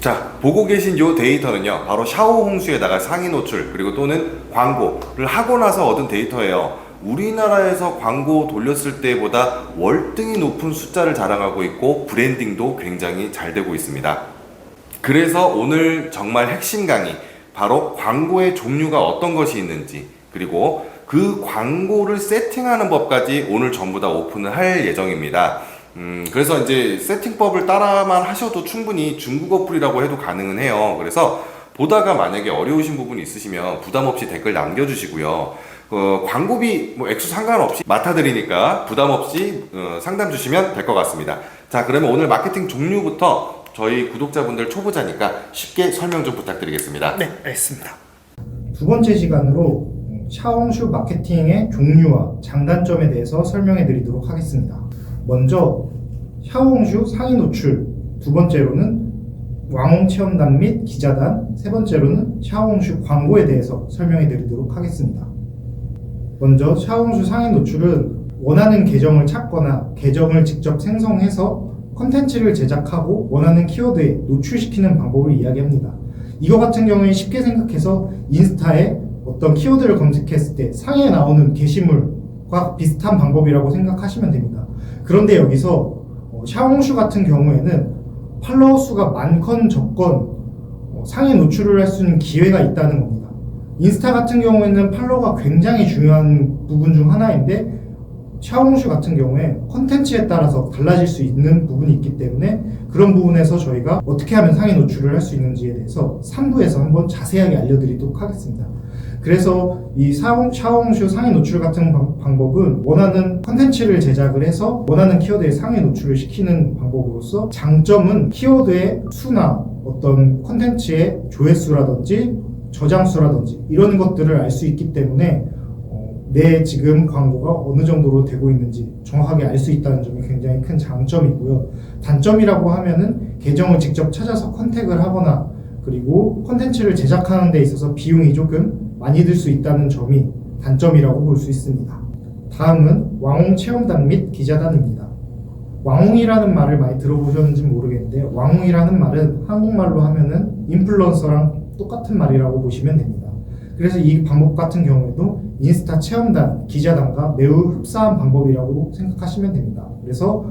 자, 보고 계신 요 데이터는요, 바로 샤오 홍수에다가 상위 노출, 그리고 또는 광고를 하고 나서 얻은 데이터예요. 우리나라에서 광고 돌렸을 때보다 월등히 높은 숫자를 자랑하고 있고, 브랜딩도 굉장히 잘 되고 있습니다. 그래서 오늘 정말 핵심 강의, 바로 광고의 종류가 어떤 것이 있는지, 그리고 그 광고를 세팅하는 법까지 오늘 전부 다 오픈을 할 예정입니다. 음, 그래서 이제 세팅법을 따라만 하셔도 충분히 중국어 풀이라고 해도 가능은 해요. 그래서 보다가 만약에 어려우신 부분이 있으시면 부담 없이 댓글 남겨주시고요. 어, 광고비 뭐 액수 상관없이 맡아드리니까 부담 없이 어, 상담 주시면 될 것 같습니다. 자, 그러면 오늘 마케팅 종류부터 저희 구독자분들 초보자니까 쉽게 설명 좀 부탁드리겠습니다. 네, 알겠습니다. 두 번째 시간으로 음, 샤오홍슈 마케팅의 종류와 장단점에 대해서 설명해 드리도록 하겠습니다. 먼저 샤오홍슈 상위 노출, 두 번째로는 왕홍 체험단 및 기자단, 세 번째로는 샤오홍슈 광고에 대해서 설명해 드리도록 하겠습니다. 먼저 샤오홍슈 상위 노출은 원하는 계정을 찾거나 계정을 직접 생성해서 컨텐츠를 제작하고 원하는 키워드에 노출시키는 방법을 이야기합니다. 이거 같은 경우에 쉽게 생각해서 인스타에 어떤 키워드를 검색했을 때 상에 나오는 게시물과 비슷한 방법이라고 생각하시면 됩니다. 그런데 여기서 어, 샤오홍슈 같은 경우에는 팔로워 수가 많건 적건 어, 상에 노출을 할 수 있는 기회가 있다는 겁니다. 인스타 같은 경우에는 팔로워가 굉장히 중요한 부분 중 하나인데 샤오홍슈 같은 경우에 컨텐츠에 따라서 달라질 수 있는 부분이 있기 때문에 그런 부분에서 저희가 어떻게 하면 상위 노출을 할 수 있는지에 대해서 3부에서 한번 자세하게 알려드리도록 하겠습니다. 그래서 이 샤오- 샤오홍슈 상위 노출 같은 방- 방법은 원하는 컨텐츠를 제작을 해서 원하는 키워드에 상위 노출을 시키는 방법으로서 장점은 키워드의 수나 어떤 컨텐츠의 조회수라든지 저장수라든지 이런 것들을 알 수 있기 때문에 어, 내 지금 광고가 어느 정도로 되고 있는지 정확하게 알 수 있다는 점이 굉장히 큰 장점이고요. 단점이라고 하면은 계정을 직접 찾아서 컨택을 하거나 그리고 컨텐츠를 제작하는 데 있어서 비용이 조금 많이 들 수 있다는 점이 단점이라고 볼 수 있습니다. 다음은 왕홍 체험단 및 기자단입니다. 왕홍이라는 말을 많이 들어보셨는지 모르겠는데 왕홍이라는 말은 한국말로 하면은 인플루언서랑 똑같은 말이라고 보시면 됩니다. 그래서 이 방법 같은 경우에도 인스타 체험단, 기자단과 매우 흡사한 방법이라고 생각하시면 됩니다. 그래서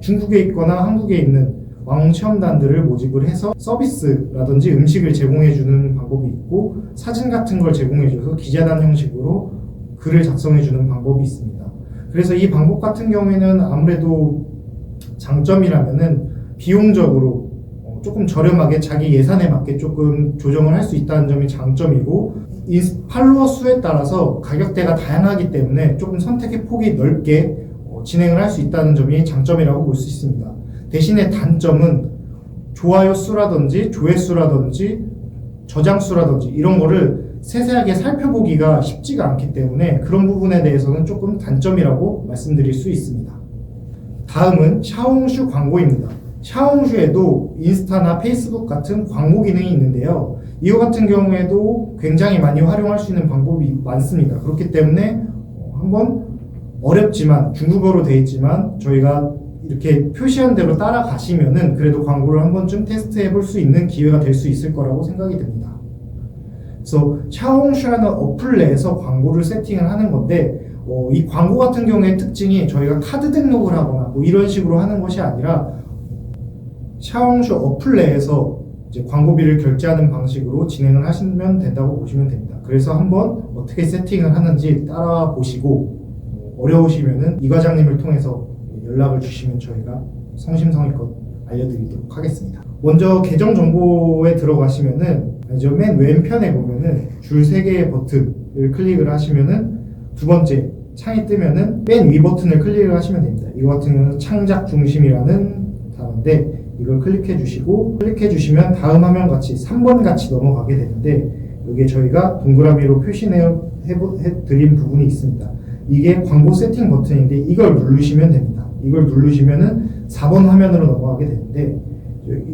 중국에 있거나 한국에 있는 왕홍 체험단들을 모집을 해서 서비스라든지 음식을 제공해주는 방법이 있고 사진 같은 걸 제공해줘서 기자단 형식으로 글을 작성해주는 방법이 있습니다. 그래서 이 방법 같은 경우에는 아무래도 장점이라면은 비용적으로 어, 조금 저렴하게 자기 예산에 맞게 조금 조정을 할 수 있다는 점이 장점이고 이 팔로워 수에 따라서 가격대가 다양하기 때문에 조금 선택의 폭이 넓게 어, 진행을 할 수 있다는 점이 장점이라고 볼 수 있습니다. 대신에 단점은 좋아요 수라든지 조회수라든지 저장 수라든지 이런 거를 세세하게 살펴보기가 쉽지가 않기 때문에 그런 부분에 대해서는 조금 단점이라고 말씀드릴 수 있습니다. 다음은 샤오홍슈 광고입니다. 샤오홍슈에도 인스타나 페이스북 같은 광고 기능이 있는데요. 이거 같은 경우에도 굉장히 많이 활용할 수 있는 방법이 많습니다. 그렇기 때문에 어, 한번 어렵지만 중국어로 되어 있지만 저희가 이렇게 표시한 대로 따라가시면은 그래도 광고를 한 번쯤 테스트해 볼 수 있는 기회가 될 수 있을 거라고 생각이 됩니다. 그래서 샤오홍슈라는 어플 내에서 광고를 세팅을 하는 건데 어, 이 광고 같은 경우의 특징이 저희가 카드 등록을 하거나 뭐 이런 식으로 하는 것이 아니라 샤오홍슈 어플 내에서 광고비를 결제하는 방식으로 진행을 하시면 된다고 보시면 됩니다. 그래서 한번 어떻게 세팅을 하는지 따라 보시고 어, 어려우시면은 이 과장님을 통해서 연락을 주시면 저희가 성심성의껏 알려드리도록 하겠습니다. 먼저 계정 정보에 들어가시면은 이제 맨 왼편에 보면은 줄세 개의 버튼을 클릭을 하시면은 두 번째 창이 뜨면은 맨 위 버튼을 클릭을 하시면 됩니다. 이거 같은 경우는 창작 중심이라는 단어인데 이걸 클릭해 주시고 클릭해 주시면 다음 화면 같이 3번 같이 넘어가게 되는데 여기에 저희가 동그라미로 표시해 드린 부분이 있습니다. 이게 광고 세팅 버튼인데 이걸 누르시면 됩니다. 이걸 누르시면은 4번 화면으로 넘어가게 되는데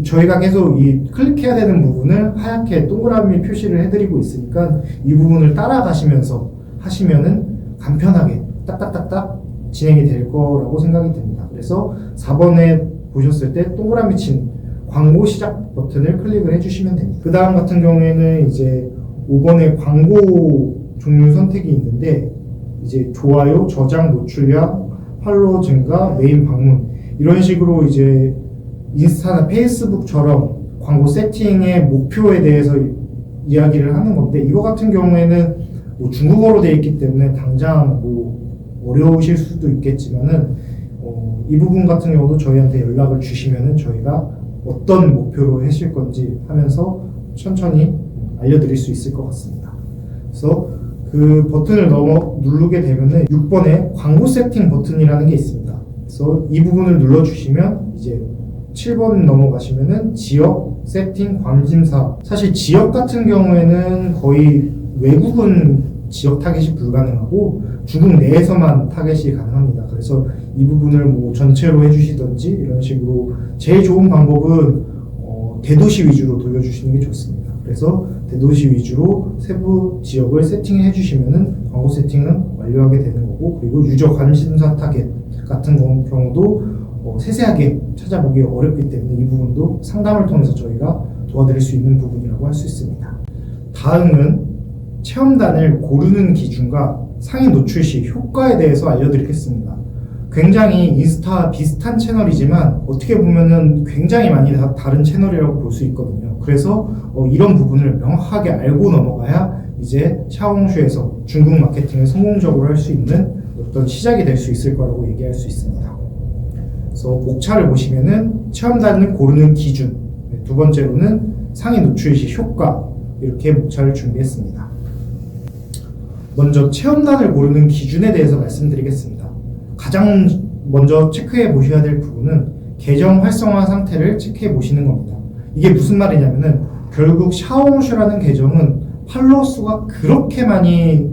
저희가 계속 이 클릭해야 되는 부분을 하얗게 동그라미 표시를 해드리고 있으니까 이 부분을 따라가시면서 하시면은 간편하게 딱딱딱딱 진행이 될 거라고 생각이 됩니다. 그래서 4번에 보셨을 때 동그라미 친 광고 시작 버튼을 클릭을 해주시면 됩니다. 그 다음 같은 경우에는 이제 5번에 광고 종류 선택이 있는데 이제 좋아요, 저장 노출량, 팔로워 증가, 메인 방문 이런 식으로 이제 인스타나 페이스북처럼 광고 세팅의 목표에 대해서 이야기를 하는 건데 이거 같은 경우에는 뭐 중국어로 되어 있기 때문에 당장 뭐 어려우실 수도 있겠지만은 어, 이 부분 같은 경우도 저희한테 연락을 주시면은 저희가 어떤 목표로 하실 건지 하면서 천천히 알려드릴 수 있을 것 같습니다. 그래서 그 버튼을 넘어 누르게 되면은 6번에 광고 세팅 버튼이라는 게 있습니다. 그래서 이 부분을 눌러주시면 이제 7번 넘어가시면은 지역 세팅 관심사 사실 지역 같은 경우에는 거의 외국은 지역 타겟이 불가능하고 중국 내에서만 타겟이 가능합니다. 그래서 이 부분을 뭐 전체로 해주시던지 이런 식으로 제일 좋은 방법은 어, 대도시 위주로 돌려주시는 게 좋습니다. 그래서 대도시 위주로 세부 지역을 세팅해 해주시면은 광고 세팅은 완료하게 되는 거고 그리고 유저 관심사 타겟 같은 경- 경우도 어, 세세하게 찾아보기 어렵기 때문에 이 부분도 상담을 통해서 저희가 도와드릴 수 있는 부분이라고 할 수 있습니다. 다음은 체험단을 고르는 기준과 상위 노출 시 효과에 대해서 알려드리겠습니다. 굉장히 인스타 비슷한 채널이지만 어떻게 보면은 굉장히 많이 다, 다른 채널이라고 볼 수 있거든요. 그래서 어, 이런 부분을 명확하게 알고 넘어가야 이제 샤오홍슈에서 중국 마케팅을 성공적으로 할 수 있는 어떤 시작이 될 수 있을 거라고 얘기할 수 있습니다. 그래서 목차를 보시면은 체험단을 고르는 기준, 네, 두 번째로는 상위 노출 시 효과 이렇게 목차를 준비했습니다. 먼저 체험단을 고르는 기준에 대해서 말씀드리겠습니다. 가장 먼저 체크해 보셔야 될 부분은 계정 활성화 상태를 체크해 보시는 겁니다. 이게 무슨 말이냐면은 결국 샤오홍슈라는 계정은 팔로워 수가 그렇게 많이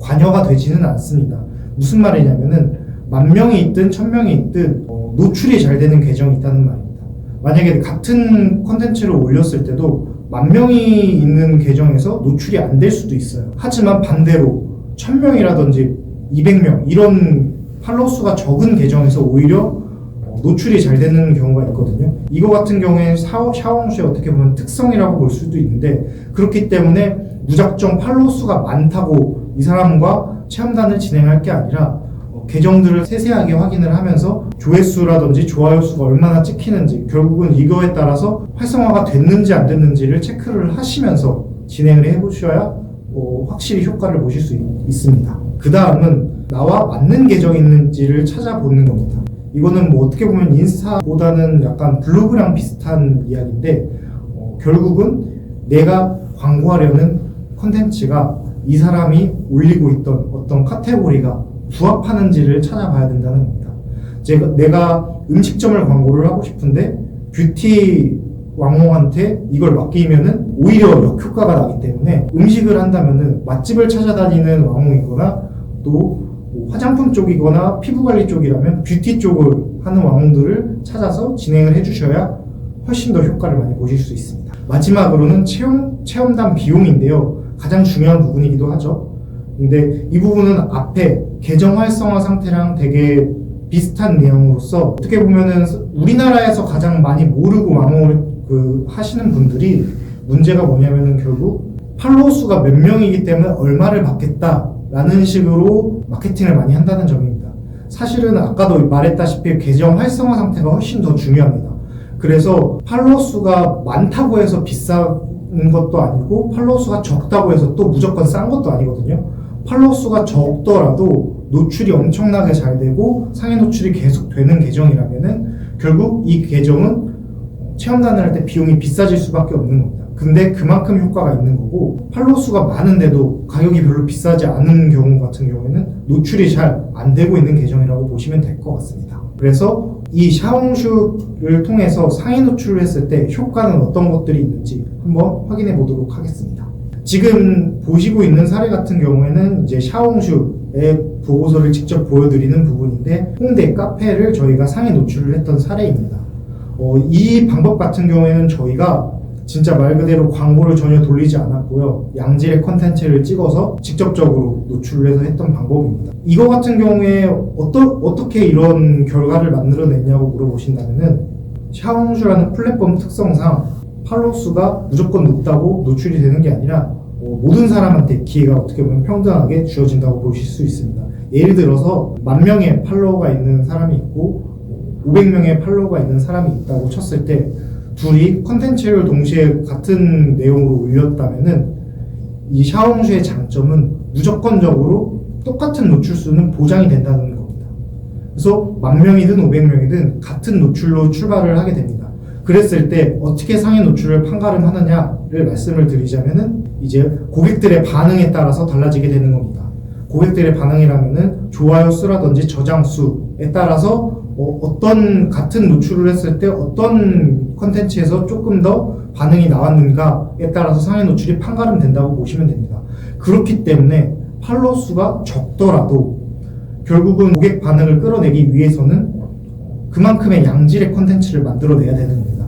관여가 되지는 않습니다. 무슨 말이냐면은 만 명이 있든 천 명이 있든 어, 노출이 잘 되는 계정이 있다는 말입니다. 만약에 같은 컨텐츠를 올렸을 때도 만 명이 있는 계정에서 노출이 안 될 수도 있어요. 하지만 반대로 천 명이라든지 200명 이런 팔로워 수가 적은 계정에서 오히려 어, 노출이 잘 되는 경우가 있거든요. 이거 같은 경우에 샤오홍슈의 어떻게 보면 특성이라고 볼 수도 있는데 그렇기 때문에 무작정 팔로워 수가 많다고 이 사람과 체험단을 진행할 게 아니라 어, 계정들을 세세하게 확인을 하면서 조회수라든지 좋아요 수가 얼마나 찍히는지 결국은 이거에 따라서 활성화가 됐는지 안 됐는지를 체크를 하시면서 진행을 해보셔야 어, 확실히 효과를 보실 수 있, 있습니다. 그 다음은 나와 맞는 계정이 있는지를 찾아보는 겁니다. 이거는 뭐 어떻게 보면 인스타보다는 약간 블로그랑 비슷한 이야기인데 어, 결국은 내가 광고하려는 컨텐츠가 이 사람이 올리고 있던 어떤 카테고리가 부합하는지를 찾아봐야 된다는 겁니다. 제가 내가 음식점을 광고를 하고 싶은데 뷰티 왕홍한테 이걸 맡기면은 오히려 역효과가 나기 때문에 음식을 한다면은 맛집을 찾아다니는 왕홍이거나 또뭐 화장품 쪽이거나 피부 관리 쪽이라면 뷰티 쪽을 하는 왕홍들을 찾아서 진행을 해주셔야 훨씬 더 효과를 많이 보실 수 있습니다. 마지막으로는 체험, 체험단 비용인데요. 가장 중요한 부분이기도 하죠. 근데 이 부분은 앞에 계정 활성화 상태랑 되게 비슷한 내용으로서 어떻게 보면은 우리나라에서 가장 많이 모르고 왕호를 그 하시는 분들이 문제가 뭐냐면은 결국 팔로워 수가 몇 명이기 때문에 얼마를 받겠다 라는 식으로 마케팅을 많이 한다는 점입니다. 사실은 아까도 말했다시피 계정 활성화 상태가 훨씬 더 중요합니다. 그래서 팔로워 수가 많다고 해서 비싼 것도 아니고 팔로워 수가 적다고 해서 또 무조건 싼 것도 아니거든요. 팔로워 수가 적더라도 노출이 엄청나게 잘 되고 상위 노출이 계속 되는 계정이라면은 결국 이 계정은 체험단을 할 때 비용이 비싸질 수밖에 없는 겁니다. 근데 그만큼 효과가 있는 거고 팔로워 수가 많은데도 가격이 별로 비싸지 않은 경우 같은 경우에는 노출이 잘 안 되고 있는 계정이라고 보시면 될 것 같습니다. 그래서 이 샤옹슈를 통해서 상위 노출을 했을 때 효과는 어떤 것들이 있는지 한번 확인해 보도록 하겠습니다. 지금 보시고 있는 사례 같은 경우에는 이제 샤옹슈의 보고서를 직접 보여드리는 부분인데 홍대 카페를 저희가 상위 노출을 했던 사례입니다. 어, 이 방법 같은 경우에는 저희가 진짜 말 그대로 광고를 전혀 돌리지 않았고요. 양질의 컨텐츠를 찍어서 직접적으로 노출을 해서 했던 방법입니다. 이거 같은 경우에 어떠, 어떻게 이런 결과를 만들어냈냐고 물어보신다면은 샤오홍슈라는 플랫폼 특성상 팔로우 수가 무조건 높다고 노출이 되는 게 아니라 어, 모든 사람한테 기회가 어떻게 보면 평등하게 주어진다고 보실 수 있습니다. 예를 들어서 만 명의 팔로워가 있는 사람이 있고 500명의 팔로워가 있는 사람이 있다고 쳤을 때 둘이 컨텐츠를 동시에 같은 내용으로 올렸다면은 이 샤오홍슈의 장점은 무조건적으로 똑같은 노출수는 보장이 된다는 겁니다. 그래서 만 명이든 500명이든 같은 노출로 출발을 하게 됩니다. 그랬을 때 어떻게 상위 노출을 판가름하느냐를 말씀을 드리자면은 이제 고객들의 반응에 따라서 달라지게 되는 겁니다. 고객들의 반응이라면은 좋아요 수라든지 저장 수에 따라서 어, 떤 같은 노출을 했을 때 어떤 컨텐츠에서 조금 더 반응이 나왔는가에 따라서 상위 노출이 판가름 된다고 보시면 됩니다. 그렇기 때문에 팔로우 수가 적더라도 결국은 고객 반응을 끌어내기 위해서는 그만큼의 양질의 컨텐츠를 만들어내야 되는 겁니다.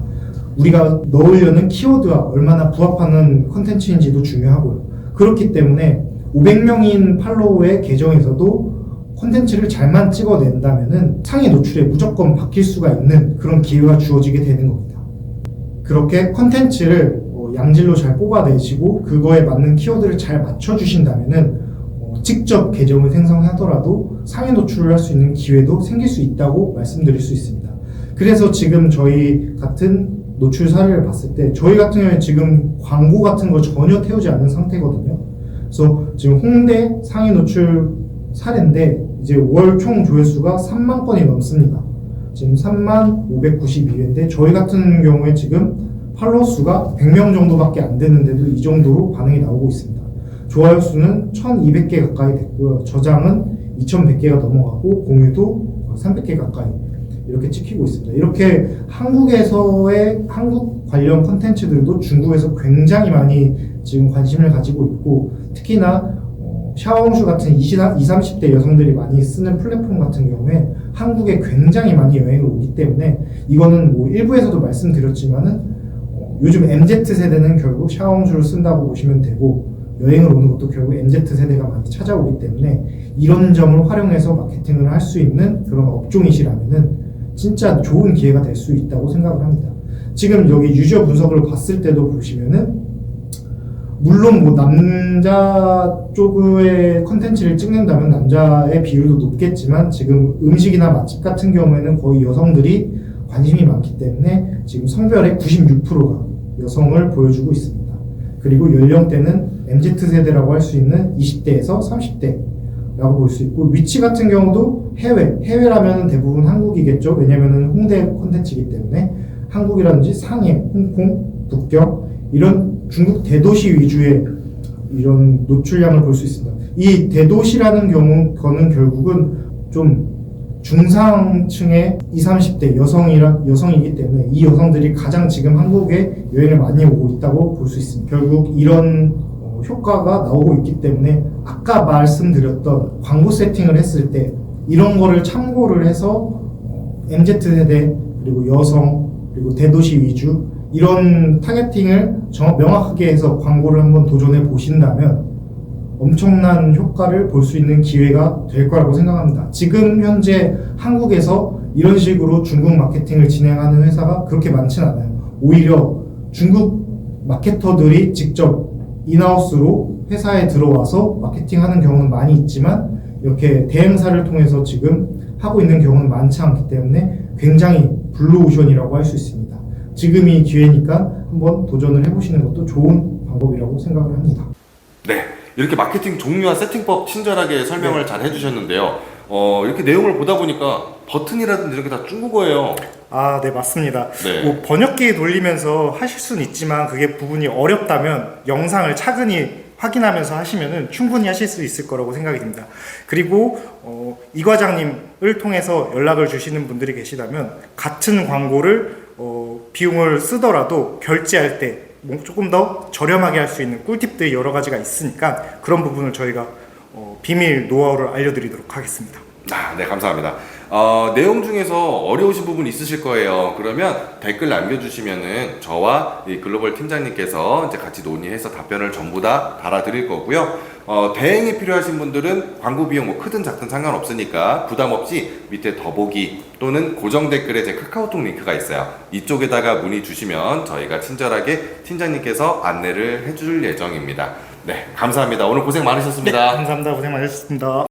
우리가 넣으려는 키워드와 얼마나 부합하는 컨텐츠인지도 중요하고요. 그렇기 때문에 500명인 팔로우의 계정에서도 콘텐츠를 잘만 찍어낸다면은 상위 노출에 무조건 바뀔 수가 있는 그런 기회가 주어지게 되는 겁니다. 그렇게 콘텐츠를 어, 양질로 잘 뽑아내시고 그거에 맞는 키워드를 잘 맞춰주신다면은 어, 직접 계정을 생성하더라도 상위 노출을 할 수 있는 기회도 생길 수 있다고 말씀드릴 수 있습니다. 그래서 지금 저희 같은 노출 사례를 봤을 때 저희 같은 경우에 지금 광고 같은 거 전혀 태우지 않는 상태거든요. 그래서 지금 홍대 상위 노출 사례인데 이제 월 총 조회수가 3만 건이 넘습니다. 지금 3만 592회인데 저희 같은 경우에 지금 팔로워 수가 100명 정도밖에 안 되는데도 이 정도로 반응이 나오고 있습니다. 좋아요 수는 1200개 가까이 됐고요. 저장은 2100개가 넘어가고 공유도 300개 가까이 이렇게 찍히고 있습니다. 이렇게 한국에서의 한국 관련 콘텐츠들도 중국에서 굉장히 많이 지금 관심을 가지고 있고 특히나 어, 샤오홍슈 같은 20, 20, 30대 여성들이 많이 쓰는 플랫폼 같은 경우에 한국에 굉장히 많이 여행을 오기 때문에 이거는 뭐 일부에서도 말씀드렸지만은 어, 요즘 MZ 세대는 결국 샤오홍슈를 쓴다고 보시면 되고 여행을 오는 것도 결국 MZ 세대가 많이 찾아오기 때문에 이런 점을 활용해서 마케팅을 할 수 있는 그런 업종이시라면은 진짜 좋은 기회가 될 수 있다고 생각을 합니다. 지금 여기 유저 분석을 봤을 때도 보시면은 물론 뭐 남자 쪽의 컨텐츠를 찍는다면 남자의 비율도 높겠지만 지금 음식이나 맛집 같은 경우에는 거의 여성들이 관심이 많기 때문에 지금 성별의 96%가 여성을 보여주고 있습니다. 그리고 연령대는 MZ 세대라고 할 수 있는 20대에서 30대라고 볼 수 있고 위치 같은 경우도 해외, 해외라면 대부분 한국이겠죠. 왜냐면은 홍대 콘텐츠이기 때문에 한국이라든지 상해, 홍콩, 북경 이런 중국 대도시 위주의 이런 노출량을 볼 수 있습니다. 이 대도시라는 경우 거는 결국은 좀 중상층의 20, 30대 여성이라 여성이기 때문에 이 여성들이 가장 지금 한국에 여행을 많이 오고 있다고 볼 수 있습니다. 결국 이런 어, 효과가 나오고 있기 때문에 아까 말씀드렸던 광고 세팅을 했을 때 이런 거를 참고를 해서 어, MZ 세대 그리고 여성 그리고 대도시 위주 이런 타겟팅을 정, 명확하게 해서 광고를 한번 도전해 보신다면 엄청난 효과를 볼 수 있는 기회가 될 거라고 생각합니다. 지금 현재 한국에서 이런 식으로 중국 마케팅을 진행하는 회사가 그렇게 많지는 않아요. 오히려 중국 마케터들이 직접 인하우스로 회사에 들어와서 마케팅하는 경우는 많이 있지만 이렇게 대행사를 통해서 지금 하고 있는 경우는 많지 않기 때문에 굉장히 블루오션이라고 할 수 있습니다. 지금이 기회니까 한번 도전을 해보시는 것도 좋은 방법이라고 생각을 합니다. 네, 이렇게 마케팅 종류와 세팅법 친절하게 설명을 잘 해주셨는데요. 어, 이렇게 내용을 보다 보니까 버튼이라든지 이런 게다 중국어예요. 아, 네, 맞습니다. 네. 뭐 번역기 돌리면서 하실 수는 있지만 그게 부분이 어렵다면 영상을 차근히 확인하면서 하시면은 충분히 하실 수 있을 거라고 생각이 듭니다. 그리고 어, 이 과장님을 통해서 연락을 주시는 분들이 계시다면 같은 광고를 어, 비용을 쓰더라도 결제할 때뭐 조금 더 저렴하게 할 수 있는 꿀팁들이 여러 가지가 있으니까 그런 부분을 저희가 어, 비밀 노하우를 알려드리도록 하겠습니다. 아, 네, 감사합니다. 어, 내용 중에서 어려우신 부분 있으실 거예요. 그러면 댓글 남겨주시면은 저와 이 글로벌 팀장님께서 이제 같이 논의해서 답변을 전부 다 달아드릴 거고요. 어, 대행이 필요하신 분들은 광고 비용 뭐 크든 작든 상관없으니까 부담 없이 밑에 더보기 또는 고정 댓글에 제 카카오톡 링크가 있어요. 이쪽에다가 문의 주시면 저희가 친절하게 팀장님께서 안내를 해줄 예정입니다. 네, 감사합니다. 오늘 고생 많으셨습니다. 감사합니다. 고생 많으셨습니다.